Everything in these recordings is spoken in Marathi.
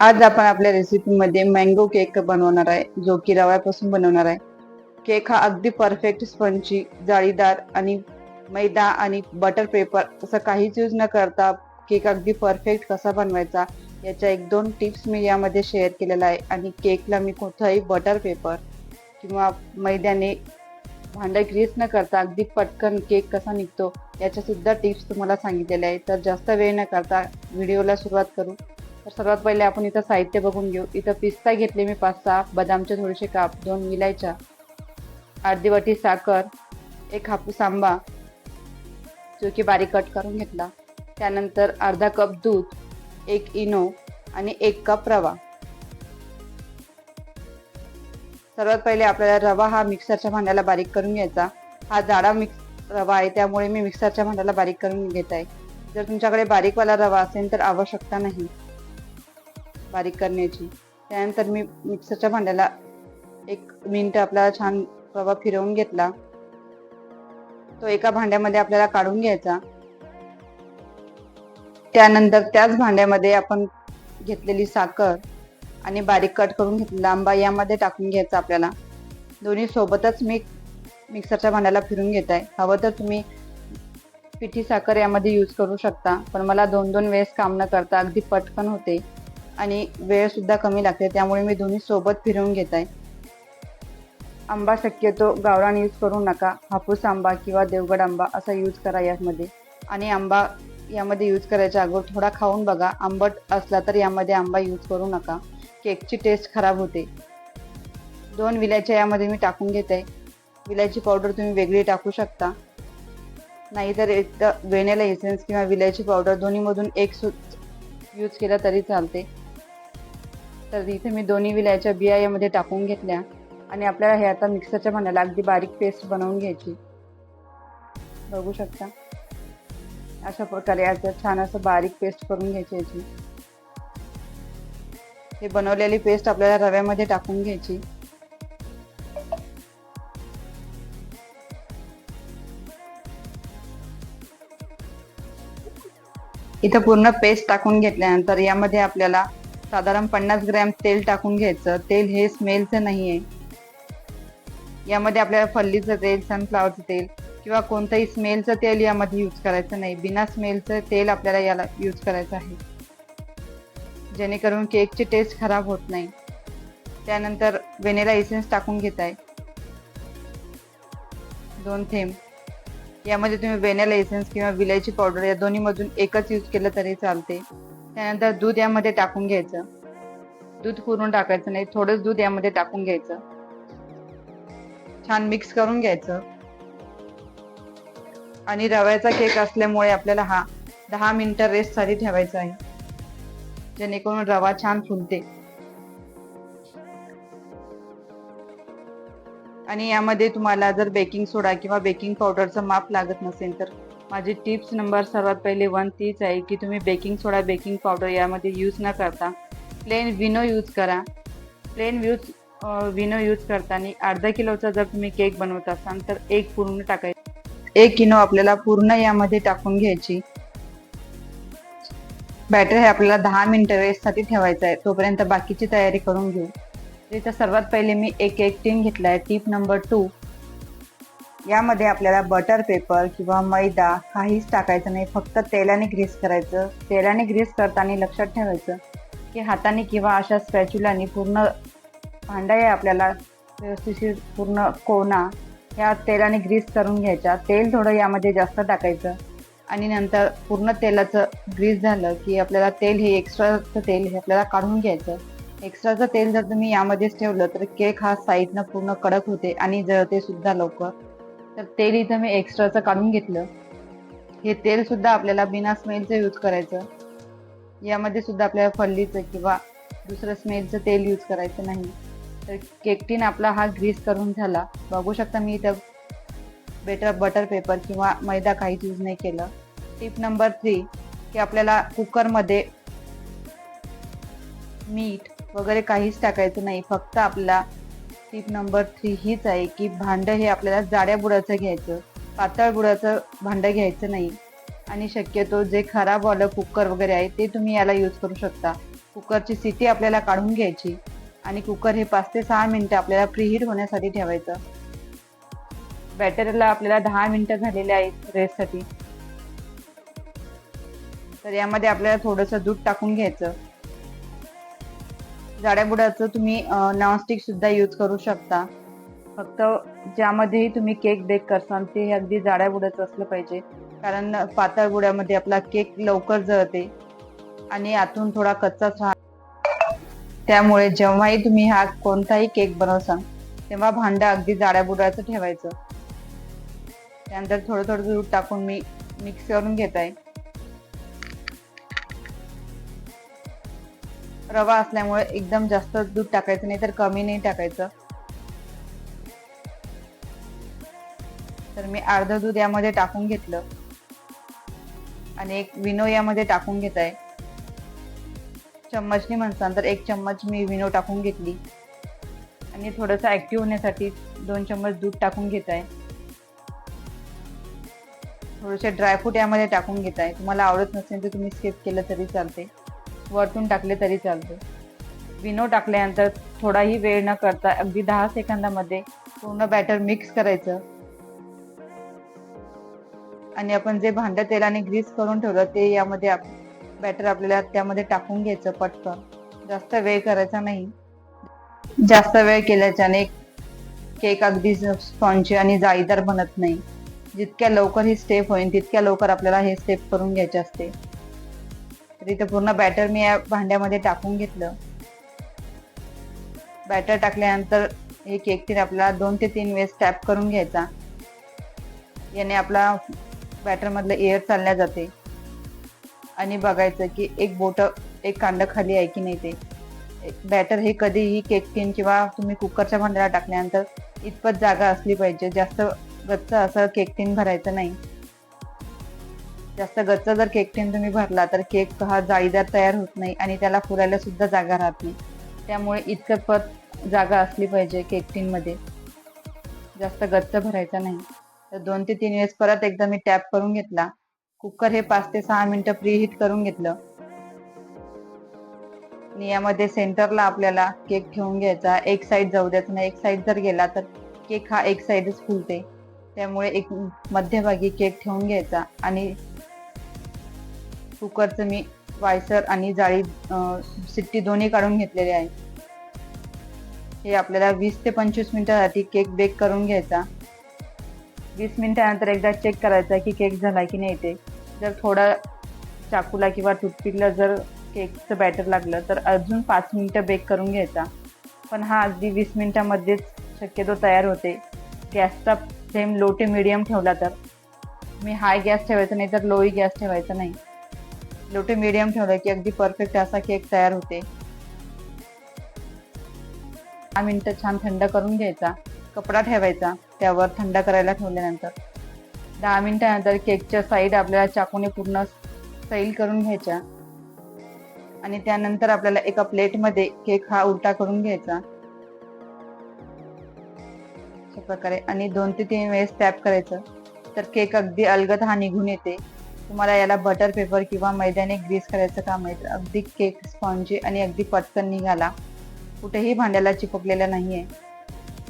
आज आपण आपल्या रेसिपीमध्ये मँगो केक बनवणार आहे जो की रव्यापासून बनवणार आहे. केक हा अगदी परफेक्ट स्पंची जाळीदार आणि मैदा आणि बटर पेपर असं काहीच यूज न करता केक अगदी परफेक्ट कसा बनवायचा याच्या एक दोन टिप्स मी यामध्ये शेअर केलेला आहे. आणि केकला मी कोणताही बटर पेपर किंवा मैद्याने भांडं ग्रीस न करता अगदी पटकन केक कसा निघतो याच्यासुद्धा टिप्स तुम्हाला सांगितलेल्या आहे तर जास्त वेळ न करता व्हिडिओला सुरुवात करू. तर सर्वात पहिले आपण इथं साहित्य बघून घेऊ. इथं पिस्ता घेतले मी पाच सहा बदामचे थोडेसे काप दोन विलायच्या अर्धी वाटी साखर एक हापूस आंबा जो की बारीक कट करून घेतला. त्यानंतर अर्धा कप दूध एक इनो आणि एक कप रवा. सर्वात पहिले आपल्याला रवा हा मिक्सरच्या भांड्याला बारीक करून घ्यायचा. हा जाडा मिक्स रवा आहे त्यामुळे मी मिक्सरच्या भांड्याला बारीक करून घेत आहे. जर तुमच्याकडे बारीकवाला रवा असेल तर आवश्यकता नाही. बारीक करण्याची. त्यानंतर मी मिक्सरच्या भांड्याला एक मिनिट आपला छान रवा फिरवून घेतला. तो एका भांड्यामध्ये आपल्याला काढून घ्यायचा. त्यानंतर त्याच भांड्यामध्ये आपण घेतलेली साखर आणि बारीक कट करून घेतलेला आंबा यामध्ये टाकून घ्यायचा आपल्याला. दोन्ही सोबतच मी मिक्सरच्या भांड्याला फिरून घेत आहे हवं तर तुम्ही पिठी साखर यामध्ये यूज करू शकता. पण मला दोन दोन वेळेस काम न करता अगदी पटकन होते. आणि वेळ सुद्धा कमी लागते त्यामुळे मी दोन्ही सोबत फिरवून घेत आहे आंबा शक्यतो गावरान यूज करू नका. हापूस आंबा किंवा देवगड आंबा असा यूज करा यामध्ये. आणि आंबा यामध्ये यूज करायच्या अगोदर थोडा खाऊन बघा. आंबट असला तर यामध्ये आंबा यूज करू नका. केकची टेस्ट खराब होते. दोन विलायच्या यामध्ये मी टाकून घेते. विलायची पावडर तुम्ही वेगळी टाकू शकता. नाहीतर एक वेनेला एसेन्स किंवा विलायची पावडर दोन्हीमधून एक सु यूज केला तरी चालते. तर इथे मी दोन्ही विलायच्या बिया यामध्ये टाकून घेतल्या आणि आपल्याला हे आता मिक्सरच्या भांड्याला अगदी बारीक पेस्ट बनवून घ्यायची. बघू शकता. अशा प्रकारे याचं छान असं बारीक पेस्ट करून घ्यायची याची. हे बनवलेली पेस्ट आपल्याला रव्यामध्ये टाकून घ्यायची. इथं पूर्ण पेस्ट टाकून घेतल्यानंतर यामध्ये आपल्याला साधारण पन्नास ग्रॅम तेल टाकून घ्यायचं. तेल हे स्मेलचं नाही आहे यामध्ये आपल्याला फल्लीचं तेल सनफ्लावरचं तेल किंवा कोणतंही स्मेलचं तेल यामध्ये यूज करायचं नाही. बिना स्मेलचं तेल आपल्याला याला यूज करायचं आहे. जेणेकरून केकची टेस्ट खराब होत नाही. त्यानंतर व्हेनेला एसेन्स टाकून घेत आहे दोन थेंब. यामध्ये तुम्ही व्हेनेला एसेन्स किंवा विलायची पावडर या दोन्हीमधून एकच यूज केलं तरी चालते. त्यानंतर दूध यामध्ये टाकून घ्यायचं. दूध पुरून टाकायचं नाही थोडंच दूध यामध्ये टाकून घ्यायचं. छान मिक्स करून घ्यायचं. आणि रव्याचा केक असल्यामुळे आपल्याला हा दहा मिनिटं रेस्टसाठी ठेवायचा आहे. जेणेकरून रवा छान फुलते. आणि यामध्ये तुम्हाला जर बेकिंग सोडा किंवा बेकिंग पावडरचं माप लागत नसेल तर माझी टिप्स नंबर सर्वात पहिले वन तीच आहे की तुम्ही बेकिंग सोडा बेकिंग पावडर यामध्ये यूज न करता प्लेन विनो यूज करा. प्लेन यूज विनो यूज करताना अर्धा किलोचा जर तुम्ही केक बनवत असाल तर एक पूर्ण टाकायचं. एक किलो आपल्याला पूर्ण यामध्ये टाकून घ्यायची. बॅटर हे आपल्याला दहा मिनिटं रेस्टसाठी ठेवायचं आहे. तोपर्यंत बाकीची तयारी करून घेऊ. इथं सर्वात पहिले मी एक एक टीन घेतला आहे टीप नंबर टू यामध्ये आपल्याला बटर पेपर किंवा मैदा काहीच टाकायचं नाही. फक्त तेलाने ग्रीस करायचं. तेलाने ग्रीस करताना लक्षात ठेवायचं की हाताने किंवा अशा स्पॅच्युलाने पूर्ण भांड्या आहे आपल्याला व्यवस्थित पूर्ण कोना ह्या तेलाने ग्रीस करून घ्यायच्या. तेल थोडं यामध्ये जास्त टाकायचं आणि नंतर पूर्ण तेलाचं ग्रीस झालं की आपल्याला तेल हे एक्स्ट्राचं तेल हे आपल्याला काढून घ्यायचं. एक्स्ट्राचं तेल जर तुम्ही यामध्येच ठेवलं तर केक हा साईडनं पूर्ण कडक होते आणि जळते सुद्धा लवकर. तर तेल इथं मी एक्स्ट्राचं काढून घेतलं. हे तेल सुद्धा आपल्याला बिना स्मेलचं यूज करायचं. यामध्ये सुद्धा आपल्याला फल्लीचं किंवा दुसरं स्मेलचं तेल यूज करायचं नाही. तर केकटीन आपला हा ग्रीस करून झाला. बघू शकता मी इथं बेटर बटर पेपर किंवा मैदा काहीच यूज नाही केलं. टिप नंबर थ्री की आपल्याला कुकरमध्ये मीठ वगैरे काहीच टाकायचं नाही. फक्त आपला टिप नंबर थ्री हीच आहे की भांडं हे आपल्याला जाड्या बुडाचं घ्यायचं पातळ बुडाचं भांडं घ्यायचं नाही. आणि शक्यतो जे खराब वालं कुकर वगैरे आहे ते तुम्ही याला यूज करू शकता. कुकरची सिटी आपल्याला काढून घ्यायची आणि कुकर हे पाच ते सहा मिनटं आपल्याला प्रीहीट होण्यासाठी ठेवायचं. बॅटरला आपल्याला दहा मिनटं झालेले आहेत रेससाठी तर यामध्ये आपल्याला थोडंसं दूध टाकून घ्यायचं. जाड्या बुडाचं तुम्ही नॉनस्टिक सुद्धा यूज करू शकता. फक्त ज्यामध्येही तुम्ही केक बेक करसान ते अगदी जाड्या बुड्याचं असलं पाहिजे. कारण पातळ बुड्यामध्ये आपला केक लवकर जळते आणि आतून थोडा कच्चाच राहा त्यामुळे जेव्हाही तुम्ही हा कोणताही केक बनवसाल तेव्हा भांडं अगदी जाड्या बुडाचं ठेवायचं. त्यानंतर थोडं थोडं दूध टाकून मी मिक्स करून घेत आहे. रवा असल्यामुळे एकदम जास्त दूध टाकायचं नाही तर कमी नाही टाकायचं. तर मी अर्ध दूध यामध्ये टाकून घेतलं. आणि एक विनो यामध्ये टाकून घेत आहे चम्मचनी म्हणसान तर एक चम्मच मी विनो टाकून घेतली. आणि थोडंसं ऍक्टिव्ह होण्यासाठी दोन चम्मच दूध टाकून घेत आहे थोडेसे ड्रायफ्रूट यामध्ये टाकून घेत आहे तुम्हाला आवडत नसेल तर तुम्ही स्किप केलं तरी चालते वरतून टाकले तरी चालते. विनो टाकल्यानंतर थोडाही वेळ न करता अगदी दहा सेकंदामध्ये पूर्ण बॅटर मिक्स करायचं. आणि आपण जे भांड तेलाने ग्रीस करून ठेवलं ते यामध्ये बॅटर आपल्याला त्यामध्ये टाकून घ्यायचं पटकन. जास्त वेळ करायचा नाही. जास्त वेळ केल्याच्याने केक अगदी स्पॉन्जी आणि जाळीदार बनत नाही. जितक्या लवकर ही स्टेप होईल तितक्या लवकर आपल्याला हे स्टेप करून घ्यायचे असते. तर पूर्ण बॅटर मी या भांड्यामध्ये टाकून घेतलं. बॅटर टाकल्यानंतर हे केक टीन आपला दोन ते तीन वेळेस टॅप करून घ्यायचा. याने आपला बॅटर मधलं एअर चालल्या जाते. आणि बघायचं की एक बोट एक कांड खाली आहे की नाही ते. बॅटर हे कधीही केक टीन किंवा तुम्ही कुकरच्या भांड्याला टाकल्यानंतर इतपत जागा असली पाहिजे. जास्त गच्च असं केक टीन भरायचं नाही. जास्त गच्च जर केक टीन तुम्ही भरला तर केक हा जाळीदार तयार होत नाही आणि त्याला फुलायला सुद्धा जागा राहत नाही. त्यामुळे इतकं पत जागा असली पाहिजे केक टीन मध्ये. जास्त गच्च भरायचा नाही. तर दोन ते तीन वेळेस परत एकदा मी टॅप करून घेतला. कुकर हे पाच ते सहा मिनिटं प्रीहीट करून घेतलं. आणि यामध्ये सेंटरला आपल्याला केक ठेवून घ्यायचा. एक साईड जाऊ द्यायचा नाही. एक साईड जर गेला तर केक हा एक साईडच फुलते. त्यामुळे एक मध्यभागी केक ठेवून घ्यायचा आणि कुकरचं मी वायसर आणि जाळी सिट्टी दोन्ही काढून घेतलेले आहे. हे आपल्याला वीस ते पंचवीस मिनिटासाठी केक बेक करून घ्यायचा. वीस मिनिटानंतर एकदा चेक करायचा की केक झाला की नाही ते. जर थोडा चाकूला किंवा टूथपिकला जर केकचं बॅटर लागलं तर अजून पाच मिनटं बेक करून घ्यायचा. पण हा अगदी वीस मिनिटामध्येच शक्यतो तयार होते. गॅसचा फ्लेम लो ते मिडियम ठेवला तर. मी हाय गॅस ठेवायचा नाही तर लोही गॅस ठेवायचा नाही. लो टू मिडियम ठेवलं की अगदी परफेक्ट असा केक तयार होते. दहा मिनिटं छान थंड करून घ्यायचा. कपडा ठेवायचा. त्यावर थंड करायला ठेवल्यानंतर. दहा मिनिटानंतर केकच्या साईड आपल्याला चाकूने पूर्ण सैल करून घ्यायच्या. आणि त्यानंतर आपल्याला एका प्लेटमध्ये केक हा उलटा करून घ्यायचा. अशा प्रकारे आणि दोन ते तीन वेळेस टॅप करायचं. तर केक अगदी अलगद हा निघून येते. तुम्हाला याला बटर पेपर किंवा मैद्याने ग्रीस करायचं काम आहे अगदी केक स्पॉन्जी आणि अगदी पटकन निघाला. कुठेही भांड्याला चिपकलेला आहे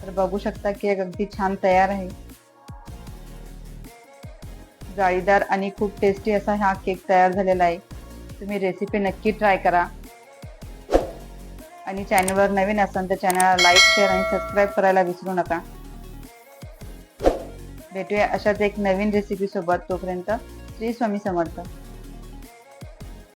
तर बघू शकता केक अगदी छान तयार आहे. जाळीदार आणि खूप टेस्टी असा हा केक तयार झालेला आहे. तुम्ही रेसिपी नक्की ट्राय करा. आणि चॅनलवर नवीन असाल तर चॅनलला लाईक शेअर आणि सबस्क्राईब करायला विसरू नका. भेटूया अशाच एक नवीन रेसिपीसोबत तोपर्यंत. श्री स्वामी समर्थ.